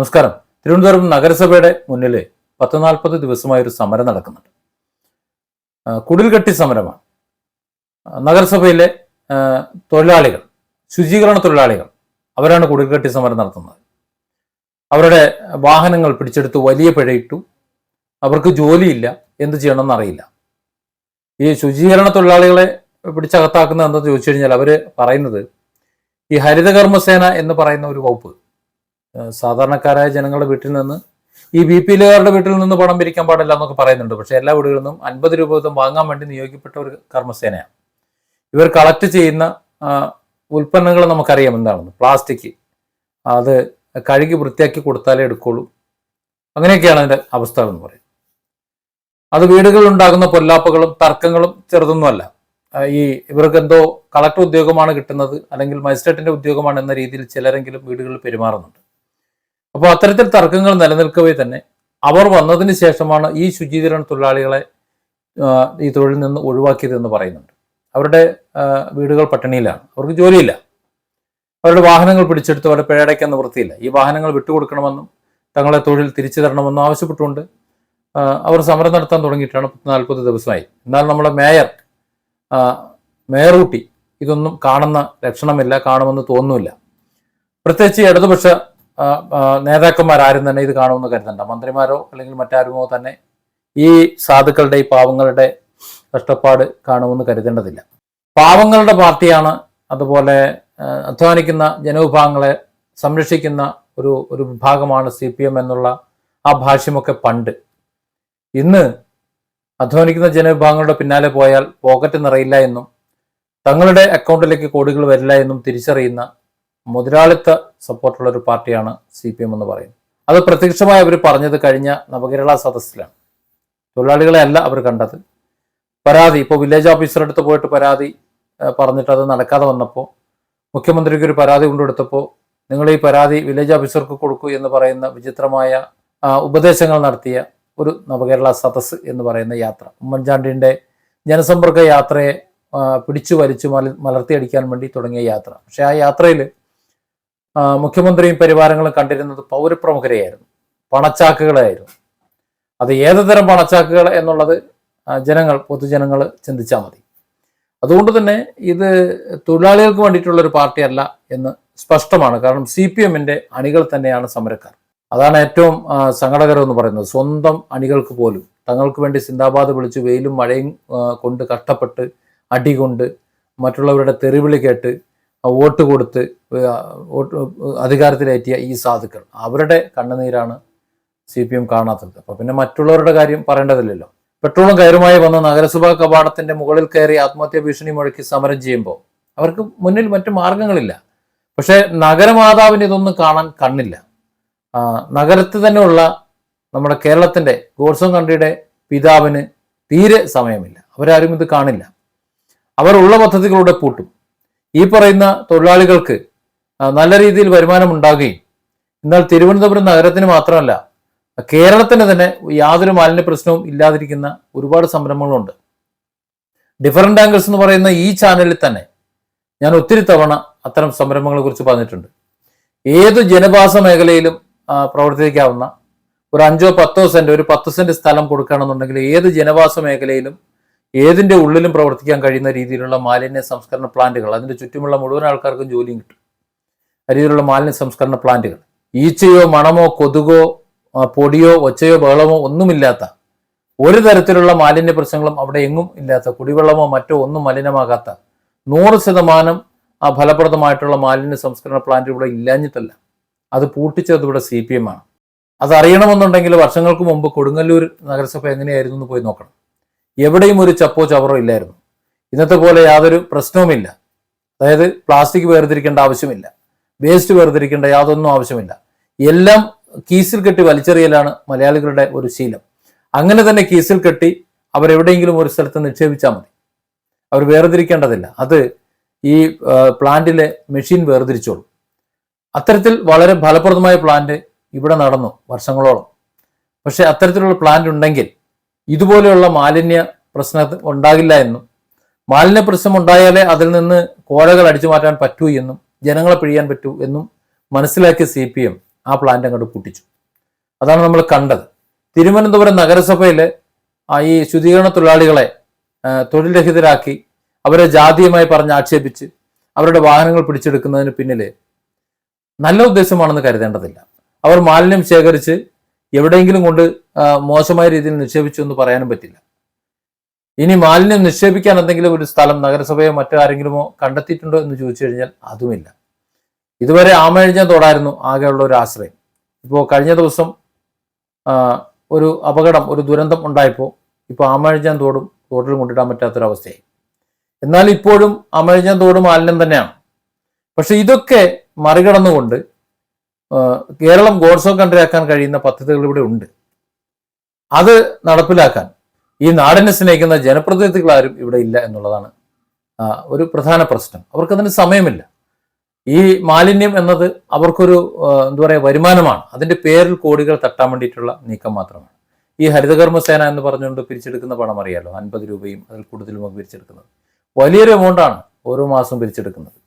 നമസ്കാരം. തിരുവനന്തപുരം നഗരസഭയുടെ മുന്നിൽ പത്ത് നാൽപ്പത് ദിവസമായി ഒരു സമരം നടക്കുന്നുണ്ട്. കുടിൽ കുടിൽകെട്ടി സമരമാണ്. നഗരസഭയിലെ തൊഴിലാളികൾ ശുചീകരണ തൊഴിലാളികൾ അവരാണ് കുടിൽകെട്ടി സമരം നടത്തുന്നത്. അവരുടെ വാഹനങ്ങൾ പിടിച്ചെടുത്ത് വലിയ പിഴയിട്ടു അവർക്ക് ജോലിയില്ല എന്ത് ചെയ്യണമെന്ന് അറിയില്ല ഈ ശുചീകരണ തൊഴിലാളികളെ പിടിച്ചകത്താക്കുന്നത് എന്താണെന്ന് ചോദിച്ചു കഴിഞ്ഞാൽ അവർ പറയുന്നത് ഈ ഹരിതകർമ്മസേന എന്ന് പറയുന്ന ഒരു വകുപ്പ് സാധാരണക്കാരായ ജനങ്ങളുടെ വീട്ടിൽ നിന്ന് ഈ ബി പി എല്ലുകാരുടെ വീട്ടിൽ നിന്ന് പണം പിരിക്കാൻ പാടില്ല എന്നൊക്കെ പറയുന്നുണ്ട്. പക്ഷേ എല്ലാ വീടുകളിൽ നിന്നും അൻപത് രൂപ വീതം വാങ്ങാൻ വേണ്ടി നിയോഗിക്കപ്പെട്ട ഒരു കർമ്മസേനയാണ്. ഇവർ കളക്ട് ചെയ്യുന്ന ഉൽപ്പന്നങ്ങൾ നമുക്കറിയാം എന്താണെന്ന്. പ്ലാസ്റ്റിക് അത് കഴുകി വൃത്തിയാക്കി കൊടുത്താലേ എടുക്കുള്ളൂ. അങ്ങനെയൊക്കെയാണ് അതിന്റെ അവസ്ഥ എന്ന് പറയും അത് വീടുകളിൽ ഉണ്ടാകുന്ന പൊല്ലാപ്പുകളും തർക്കങ്ങളും ചെറുതൊന്നുമല്ല. ഈ ഇവർക്ക് എന്തോ കളക്ടർ ഉദ്യോഗമാണ് കിട്ടുന്നത് അല്ലെങ്കിൽ മജിസ്ട്രേറ്റിന്റെ ഉദ്യോഗമാണ് എന്ന രീതിയിൽ ചിലരെങ്കിലും വീടുകളിൽ പെരുമാറുന്നുണ്ട്. അപ്പോൾ അത്തരത്തിൽ തർക്കങ്ങൾ നിലനിൽക്കവേ തന്നെ. അവർ വന്നതിന് ശേഷമാണ് ഈ ശുചീകരണ തൊഴിലാളികളെ ഈ തൊഴിലിൽ നിന്ന് ഒഴിവാക്കിയത് എന്ന് പറയുന്നുണ്ട്. അവരുടെ വീടുകൾ പട്ടിണിയിലാണ്. അവർക്ക് ജോലിയില്ല. അവരുടെ വാഹനങ്ങൾ പിടിച്ചെടുത്ത് അവരുടെ പിഴയടയ്ക്കാൻ വൃത്തിയില്ല. ഈ വാഹനങ്ങൾ വിട്ടുകൊടുക്കണമെന്നും തങ്ങളെ തൊഴിൽ തിരിച്ചു തരണമെന്നും ആവശ്യപ്പെട്ടുകൊണ്ട് അവർ സമരം നടത്താൻ തുടങ്ങിയിട്ടാണ് നാൽപ്പത് ദിവസമായി. എന്നാൽ നമ്മുടെ മേയർ മേയർ ഇതൊന്നും കാണുന്ന ലക്ഷണമില്ല കാണുമെന്ന് തോന്നുന്നില്ല. പ്രത്യേകിച്ച് ഇടതുപക്ഷ നേതാക്കന്മാരാരും തന്നെ ഇത് കാണുമെന്ന് കരുതണ്ട. മന്ത്രിമാരോ അല്ലെങ്കിൽ മറ്റാരുമോ തന്നെ ഈ സാധുക്കളുടെ ഈ പാവങ്ങളുടെ കഷ്ടപ്പാട് കാണുമെന്ന് കരുതേണ്ടതില്ല. പാവങ്ങളുടെ പാർട്ടിയാണ് അതുപോലെ അധ്വാനിക്കുന്ന ജനവിഭാഗങ്ങളെ സംരക്ഷിക്കുന്ന ഒരു ഒരു വിഭാഗമാണ് സി പി എം എന്നുള്ള ആ ഭാഷ്യമൊക്കെ പണ്ട്. ഇന്ന് അധ്വാനിക്കുന്ന ജനവിഭാഗങ്ങളുടെ പിന്നാലെ പോയാൽ പോക്കറ്റ് നിറയില്ല എന്നും തങ്ങളുടെ അക്കൗണ്ടിലേക്ക് കോടികൾ വരില്ല എന്നും തിരിച്ചറിയുന്ന മുതലാളിത്ത സപ്പോർട്ടുള്ള ഒരു പാർട്ടിയാണ് സി പി എം എന്ന് പറയുന്നത്. അത് പ്രത്യക്ഷമായി അവർ പറഞ്ഞത് കഴിഞ്ഞ നവകേരള സദസ്സിലാണ്. തൊഴിലാളികളെ അല്ല അവർ കണ്ടത്. പരാതി ഇപ്പോൾ വില്ലേജ് ഓഫീസറുടെ അടുത്ത് പോയിട്ട് പരാതി പറഞ്ഞിട്ട് അത് നടക്കാതെ വന്നപ്പോൾ മുഖ്യമന്ത്രിക്ക് ഒരു പരാതി കൊണ്ടുകൊടുത്തപ്പോൾ നിങ്ങൾ ഈ പരാതി വില്ലേജ് ഓഫീസർക്ക് കൊടുക്കൂ എന്ന് പറയുന്ന വിചിത്രമായ ഉപദേശങ്ങൾ നടത്തിയ ഒരു നവകേരള സദസ് എന്ന് പറയുന്ന യാത്ര. ഉമ്മൻചാണ്ടിന്റെ ജനസമ്പർക്ക യാത്രയെ പിടിച്ചു വലിച്ചു മല മലർത്തിയടിക്കാൻ വേണ്ടി തുടങ്ങിയ യാത്ര. പക്ഷേ ആ യാത്രയിൽ മുഖ്യമന്ത്രിയും പരിവാരങ്ങളും കണ്ടിരുന്നത് പൗരപ്രമുഖരെയായിരുന്നു. പണച്ചാക്കുകളായിരുന്നു അത് ഏതുതരം പണച്ചാക്കുകൾ എന്നുള്ളത് ജനങ്ങൾ പൊതുജനങ്ങൾ ചിന്തിച്ചാൽ മതി. അതുകൊണ്ട് തന്നെ ഇത് തൊഴിലാളികൾക്ക് വേണ്ടിയിട്ടുള്ള ഒരു പാർട്ടിയല്ല എന്ന് സ്പഷ്ടമാണ്. കാരണം സി പി എമ്മിന്റെ അണികൾ തന്നെയാണ് സമരക്കാർ. അതാണ് ഏറ്റവും സങ്കടകരമെന്ന് പറയുന്നത്. സ്വന്തം അണികൾക്ക് പോലും. തങ്ങൾക്ക് വേണ്ടി സിന്ദാബാദ് വിളിച്ച് വെയിലും മഴയും കൊണ്ട് കഷ്ടപ്പെട്ട് അടികൊണ്ട് മറ്റുള്ളവരുടെ തെറിവിളി കേട്ട് വോട്ട് കൊടുത്ത് വോട്ട് അധികാരത്തിലേറ്റിയ ഈ സാധുക്കൾ. അവരുടെ കണ്ണുനീരാണ് സി പി എം കാണാത്തത്. അപ്പോൾ പിന്നെ മറ്റുള്ളവരുടെ കാര്യം പറയേണ്ടതില്ലല്ലോ. പെട്രോളും കയറുമായി വന്ന നഗരസഭാ കവാടത്തിന്റെ മുകളിൽ കയറി ആത്മഹത്യാ ഭീഷണി മുഴക്കി സമരം ചെയ്യുമ്പോൾ അവർക്ക് മുന്നിൽ മറ്റു മാർഗങ്ങളില്ല. പക്ഷേ നഗരമാതാവിന് ഇതൊന്നും കാണാൻ കണ്ണില്ല. നഗരത്തിൽ തന്നെയുള്ള നമ്മുടെ കേരളത്തിന്റെ ഗോഡ്സോൺ കൺട്രിയുടെ പിതാവിന് തീരെ സമയമില്ല. അവരാരും ഇത് കാണില്ല. അവർ ഉള്ള പദ്ധതികളുടെ പൂട്ടും. ഈ പറയുന്ന തൊഴിലാളികൾക്ക് നല്ല രീതിയിൽ വരുമാനം ഉണ്ടാകുകയും എന്നാൽ തിരുവനന്തപുരം നഗരത്തിന് മാത്രമല്ല കേരളത്തിന് തന്നെ യാതൊരു മാലിന്യ പ്രശ്നവും ഇല്ലാതിരിക്കുന്ന ഒരുപാട് സംരംഭങ്ങളുണ്ട്. ഡിഫറന്റ് ആംഗിൾസ് എന്ന് പറയുന്ന ഈ ചാനലിൽ തന്നെ ഞാൻ ഒത്തിരി തവണ അത്തരം സംരംഭങ്ങളെ കുറിച്ച് പറഞ്ഞിട്ടുണ്ട്. ഏത് ജനവാസ മേഖലയിലും പ്രവർത്തിക്കാവുന്ന ഒരു അഞ്ചോ പത്തോ സെന്റ് ഒരു പത്ത് സെന്റ് സ്ഥലം കൊടുക്കുകയാണെന്നുണ്ടെങ്കിൽ ഏത് ജനവാസ മേഖലയിലും ഏതിന്റെ ഉള്ളിലും പ്രവർത്തിക്കാൻ കഴിയുന്ന രീതിയിലുള്ള മാലിന്യ സംസ്കരണ പ്ലാന്റുകൾ അതിന്റെ ചുറ്റുമുള്ള മുഴുവൻ ആൾക്കാർക്കും ജോലിയും കിട്ടും. ആ രീതിയിലുള്ള മാലിന്യ സംസ്കരണ പ്ലാന്റുകൾ. ഈച്ചയോ മണമോ കൊതുകോ പൊടിയോ ഒച്ചയോ ബഹളമോ ഒന്നുമില്ലാത്ത ഒരു തരത്തിലുള്ള മാലിന്യ പ്രശ്നങ്ങളും അവിടെ എങ്ങും ഇല്ലാത്ത കുടിവെള്ളമോ മറ്റോ ഒന്നും മലിനമാകാത്ത നൂറ് ശതമാനം ആ ഫലപ്രദമായിട്ടുള്ള മാലിന്യ സംസ്കരണ പ്ലാന്റ് ഇവിടെ ഇല്ലാഞ്ഞിട്ടല്ല. അത് പൂട്ടിച്ചത് ഇവിടെ സി പി എം ആണ്. അതറിയണമെന്നുണ്ടെങ്കിൽ വർഷങ്ങൾക്ക് മുമ്പ് കൊടുങ്ങല്ലൂർ നഗരസഭ എങ്ങനെയായിരുന്നു എന്ന് പോയി നോക്കണം. എവിടെയും ഒരു ചപ്പോ ചവറോ ഇല്ലായിരുന്നു. ഇന്നത്തെ പോലെ യാതൊരു പ്രശ്നവുമില്ല. അതായത് പ്ലാസ്റ്റിക് വേർതിരിക്കേണ്ട ആവശ്യമില്ല. വേസ്റ്റ് വേർതിരിക്കേണ്ട യാതൊന്നും ആവശ്യമില്ല. എല്ലാം കീസിൽ കെട്ടി വലിച്ചെറിയലാണ് മലയാളികളുടെ ഒരു ശീലം. അങ്ങനെ തന്നെ കീസിൽ കെട്ടി അവരെവിടെയെങ്കിലും ഒരു സ്ഥലത്ത് നിക്ഷേപിച്ചാൽ മതി. അവർ വേർതിരിക്കേണ്ടതില്ല. അത് ഈ പ്ലാന്റിലെ മെഷീൻ വേർതിരിച്ചോളും. അത്തരത്തിൽ വളരെ ഫലപ്രദമായ പ്ലാന്റ് ഇവിടെ നടന്നു വർഷങ്ങളോളം. പക്ഷെ അത്തരത്തിലുള്ള പ്ലാന്റ് ഉണ്ടെങ്കിൽ ഇതുപോലെയുള്ള മാലിന്യ പ്രശ്നം ഉണ്ടാകില്ല എന്നും. മാലിന്യ പ്രശ്നം ഉണ്ടായാലേ അതിൽ നിന്ന് കോഴകൾ അടിച്ചു മാറ്റാൻ പറ്റൂ എന്നും ജനങ്ങളെ പിഴിയാൻ പറ്റൂ എന്നും മനസ്സിലാക്കിയ സി പി എം ആ പ്ലാന്റ് അങ്ങോട്ട് പൂട്ടിച്ചു. അതാണ് നമ്മൾ കണ്ടത്. തിരുവനന്തപുരം നഗരസഭയിൽ ഈ ശുചീകരണ തൊഴിലാളികളെ തൊഴിൽ രഹിതരാക്കി അവരെ ജാതീയമായി പറഞ്ഞ് ആക്ഷേപിച്ച് അവരുടെ വാഹനങ്ങൾ പിടിച്ചെടുക്കുന്നതിന് പിന്നിൽ നല്ല ഉദ്ദേശമാണെന്ന് കരുതേണ്ടതില്ല. അവർ മാലിന്യം ശേഖരിച്ച് എവിടെയെങ്കിലും കൊണ്ട് മോശമായ രീതിയിൽ നിക്ഷേപിച്ചു എന്ന് പറയാനും പറ്റില്ല. ഇനി മാലിന്യം നിക്ഷേപിക്കാൻ എന്തെങ്കിലും ഒരു സ്ഥലം നഗരസഭയോ മറ്റോ ആരെങ്കിലുമോ കണ്ടെത്തിയിട്ടുണ്ടോ എന്ന് ചോദിച്ചു കഴിഞ്ഞാൽ അതുമില്ല. ഇതുവരെ ആമഴിഞ്ഞ തോടായിരുന്നു ആകെയുള്ള ഒരു ആശ്രയം. ഇപ്പോൾ കഴിഞ്ഞ ദിവസം ഒരു അപകടം ഒരു ദുരന്തം ഉണ്ടായപ്പോൾ ഇപ്പോൾ ആമഴിഞ്ഞാൻ തോടും തോട്ടിലും കൊണ്ടിടാൻ പറ്റാത്തൊരവസ്ഥയായി. എന്നാൽ ഇപ്പോഴും ആമഴിഞ്ഞാൻ തോട് മാലിന്യം തന്നെയാണ്. പക്ഷെ ഇതൊക്കെ മറികടന്നുകൊണ്ട് കേരളം ഗോഡ്സോ കൺട്രി ആക്കാൻ കഴിയുന്ന പദ്ധതികൾ ഇവിടെ ഉണ്ട്. അത് നടപ്പിലാക്കാൻ ഈ നാടിനെ സ്നേഹിക്കുന്ന ജനപ്രതിനിധികൾ ആരും ഇവിടെ ഇല്ല എന്നുള്ളതാണ് ഒരു പ്രധാന പ്രശ്നം. അവർക്കതിന് സമയമില്ല. ഈ മാലിന്യം എന്നത് അവർക്കൊരു എന്താ പറയുക വരുമാനമാണ്. അതിന്റെ പേരിൽ കോടികൾ തട്ടാൻ വേണ്ടിയിട്ടുള്ള നീക്കം മാത്രമാണ്. ഈ ഹരിതകർമ്മസേന എന്ന് പറഞ്ഞുകൊണ്ട് പിരിച്ചെടുക്കുന്ന പണം അറിയാലോ? അൻപത് രൂപയും അതിൽ കൂടുതലും ഒക്കെ പിരിച്ചെടുക്കുന്നത്. വലിയൊരു എമൗണ്ടാണ് ഓരോ മാസവും പിരിച്ചെടുക്കുന്നത്.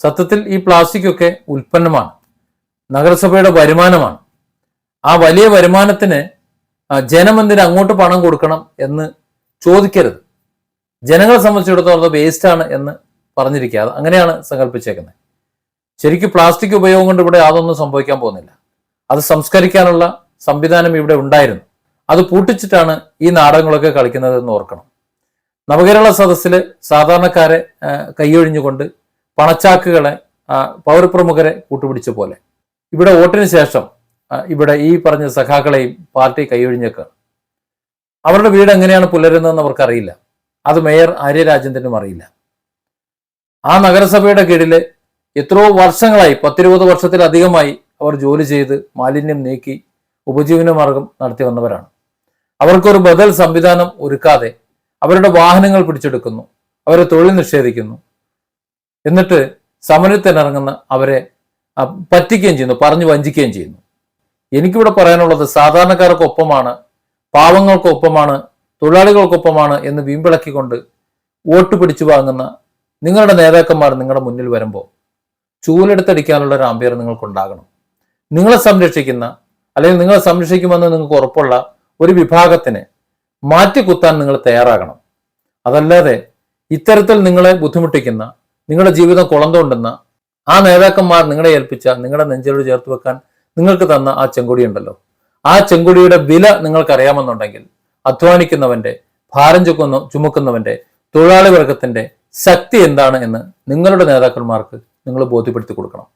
സത്യത്തിൽ ഈ പ്ലാസ്റ്റിക് ഒക്കെ ഉൽപ്പന്നമാണ്. നഗരസഭയുടെ വരുമാനമാണ്. ആ വലിയ വരുമാനത്തിന് ജനമന്ദിര അങ്ങോട്ട് പണം കൊടുക്കണം എന്ന് ചോദിക്കരുത്. ജനങ്ങളെ സംബന്ധിച്ചിടത്തോളം വേസ്റ്റ് ആണ് എന്ന് പറഞ്ഞിരിക്കാതെ അങ്ങനെയാണ് സങ്കല്പിച്ചേക്കുന്നത്. ശരിക്കും പ്ലാസ്റ്റിക് ഉപയോഗം കൊണ്ട് ഇവിടെ അതൊന്നും സംഭവിക്കാൻ പോകുന്നില്ല. അത് സംസ്കരിക്കാനുള്ള സംവിധാനം ഇവിടെ ഉണ്ടായിരുന്നു. അത് പൂട്ടിച്ചിട്ടാണ് ഈ നാടകങ്ങളൊക്കെ കളിക്കുന്നത് എന്ന് ഓർക്കണം. നവകേരള സദസ്സിൽ സാധാരണക്കാരെ കൈയൊഴിഞ്ഞുകൊണ്ട് പണച്ചാക്കുകളെ പൗരപ്രമുഖരെ കൂട്ടുപിടിച്ച പോലെ. ഇവിടെ വോട്ടിന് ശേഷം ഇവിടെ ഈ പറഞ്ഞ സഖാക്കളെയും പാർട്ടി കൈയൊഴിഞ്ഞേക്കാണ് അവരുടെ വീട് എങ്ങനെയാണ് പുലരുന്നതെന്ന് അവർക്കറിയില്ല. അത് മേയർ ആര്യരാജേന്ദ്രനും അറിയില്ല. ആ നഗരസഭയുടെ കീഴിൽ എത്രയോ വർഷങ്ങളായി പത്തിരുപത് വർഷത്തിലധികമായി അവർ ജോലി ചെയ്ത് മാലിന്യം നീക്കി ഉപജീവനമാർഗം നടത്തി വന്നവരാണ്. അവർക്കൊരു ബദൽ സംവിധാനം ഒരുക്കാതെ അവരുടെ വാഹനങ്ങൾ പിടിച്ചെടുക്കുന്നു അവരെ തൊഴിൽ നിഷേധിക്കുന്നു. എന്നിട്ട് സമരത്തിനിറങ്ങുന്ന അവരെ പറ്റിക്കുകയും ചെയ്യുന്നു പറഞ്ഞു വഞ്ചിക്കുകയും ചെയ്യുന്നു. എനിക്കിവിടെ പറയാനുള്ളത് സാധാരണക്കാർക്കൊപ്പമാണ് പാവങ്ങൾക്കൊപ്പമാണ് തൊഴിലാളികൾക്കൊപ്പമാണ് എന്ന് വീമ്പിളക്കിക്കൊണ്ട് വോട്ട് പിടിച്ചു വാങ്ങുന്ന നിങ്ങളുടെ നേതാക്കന്മാർ നിങ്ങളുടെ മുന്നിൽ വരുമ്പോൾ ചൂലെടുത്തടിക്കാനുള്ള ഒരു ആംബിയർ നിങ്ങൾക്കുണ്ടാകണം. നിങ്ങളെ സംരക്ഷിക്കുന്ന അല്ലെങ്കിൽ നിങ്ങളെ സംരക്ഷിക്കുമെന്ന് നിങ്ങൾക്ക് ഉറപ്പുള്ള ഒരു വിഭാഗത്തിന് മാറ്റിക്കുത്താൻ നിങ്ങൾ തയ്യാറാകണം. അതല്ലാതെ ഇത്തരത്തിൽ നിങ്ങളെ ബുദ്ധിമുട്ടിക്കുന്ന നിങ്ങളുടെ ജീവിതം കുളം തോണ്ടുന്ന ആ നേതാക്കന്മാർ നിങ്ങളെ ഏൽപ്പിച്ച നിങ്ങളുടെ നെഞ്ചോട് ചേർത്ത് വെക്കാൻ നിങ്ങൾക്ക് തന്ന ആ ചെങ്കൊടി ഉണ്ടല്ലോ. ആ ചെങ്കൊടിയുടെ വില നിങ്ങൾക്കറിയാമെന്നുണ്ടെങ്കിൽ അധ്വാനിക്കുന്നവന്റെ ഭാരം ചുക്കുന്ന ചുമക്കുന്നവന്റെ തൊഴിലാളി വർഗത്തിന്റെ ശക്തി എന്താണ് എന്ന് നിങ്ങളുടെ നേതാക്കന്മാർക്ക് നിങ്ങൾ ബോധ്യപ്പെടുത്തി കൊടുക്കണം.